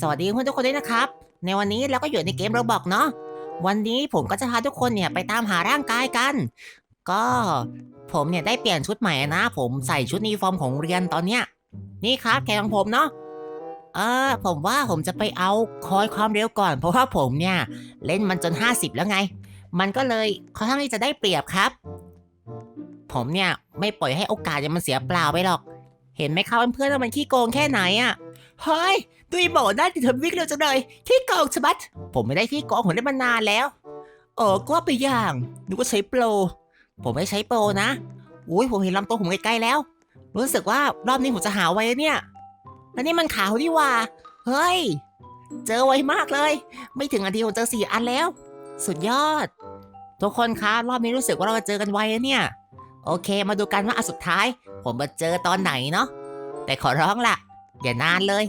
สวัสดีเพื่อนทุกคนด้วยนะครับ ในวันนี้เราก็อยู่ในเกมโราบอกเนาะวันนี้ผมก็จะพาทุกคนเนี่ยไปตามหาร่างกายกัน ก็ผมเนี่ยได้เปลี่ยนชุดใหม่นะ ผมใส่ชุดนิฟอร์มของเรียนตอนเนี้ยนี่ครับแขนของผมเนาะเออผมว่าผมจะไปเอาคอยความเร็วก่อน เพราะว่าผมเนี่ยเล่นมันจน 50 แล้วไง มันก็เลยค่อนข้างที่จะได้เปรียบครับ ผมเนี่ยไม่ปล่อยให้โอกาสมันเสียเปล่าไปหรอก เห็นไหมครับเพื่อนๆว่ามันขี้โกงแค่ไหนอะ เฮ้ยดุยบอกได้ติดทนวิ่งเร็วจังเลยขี้โกงชะบัด ผมไม่ได้ขี้โกงผมเล่นมานานแล้วเออก็ไปอย่างนึกว่าใช้โปร ผมไม่ใช้โปรนะอุ้ยผมเห็นลำตัวผมใกล้ๆแล้ว รู้สึกว่ารอบนี้ผมจะหาไว้เนี่ยแล้วนี่มันขาวดีว่า เฮ้ย เจอไวมากเลย ไม่ถึงนาทีผมเจอสี่อันแล้ว สุดยอด ทุกคนคะรอบนี้รู้สึกว่าเราจะเจอกันไวเนี่ย โอเค มาดูกันว่าอันสุดท้าย ผมมาเจอตอนไหนเนาะแต่ขอร้องล่ะ อย่านานเลย